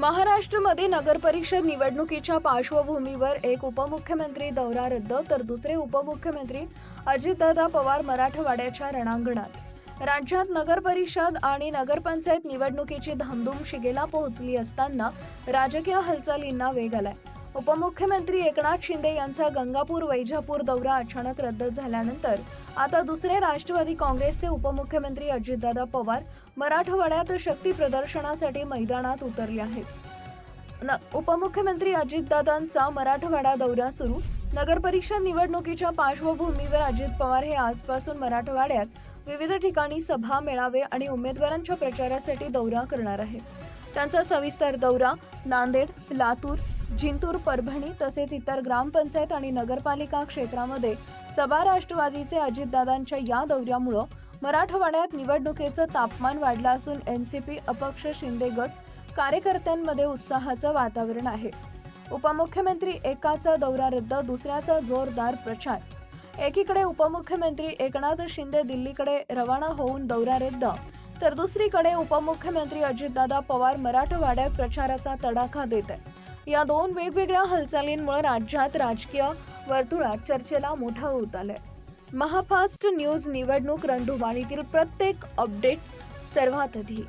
महाराष्ट्रामध्ये नगरपरिषद निवडणुकीच्या पार्श्वभूमीवर एक उपमुख्यमंत्री दौरा रद्द तर दुसरे उपमुख्यमंत्री अजितदादा पवार मराठवाड्याच्या रणांगणात. राज्यात नगरपरिषद आणि नगरपंचायत निवडणुकीची धामधूम शिगेला पोहोचली असताना राजकीय हालचालींना वेग आलाय. उपमुख्यमंत्री एकनाथ शिंदे यांचा गंगापूर वैजापूर दौरा अचानक रद्द झाल्यानंतर आता दुसरे राष्ट्रवादी काँग्रेसचे उपमुख्यमंत्री अजितदादा पवार मराठवाड्यात शक्ती प्रदर्शनासाठी मैदानात उतरले आहेत. न उपमुख्यमंत्री अजितदादांचा मराठवाडा दौरा सुरू. नगरपरिषद निवडणुकीच्या पार्श्वभूमीवर अजित पवार हे आजपासून मराठवाड्यात विविध ठिकाणी सभा मेळावे आणि उमेदवारांच्या प्रचारासाठी दौरा करणार आहेत. त्यांचा सविस्तर दौरा नांदेड लातूर जिंतूर परभणी तसेच इतर ग्रामपंचायत आणि नगरपालिका क्षेत्रामध्ये सभा राष्ट्रवादीचे अजितदादांच्या या दौऱ्यामुळं मराठवाड्यात निवडणुकीचं तापमान वाढलं असून एनसीपी अपक्ष शिंदे गट कार्यकर्त्यांमध्ये उत्साहाचं वातावरण आहे. उपमुख्यमंत्री एकाचा दौरा रद्द दुसऱ्याचा जोरदार प्रचार. एकीकडे उपमुख्यमंत्री एकनाथ शिंदे दिल्लीकडे रवाना होऊन दौरा रद्द तर दुसरीकडे उपमुख्यमंत्री अजितदादा पवार मराठवाड्यात प्रचाराचा तडाखा देत आहेत. या दोन वेगवेगळ्या हालचालींमुळे राज्यात राजकीय वर्तुळात चर्चेला मोठा होत आलाय. महाफास्ट न्यूज निवडणूक रणधुमाळीतील प्रत्येक अपडेट सर्वात आधी.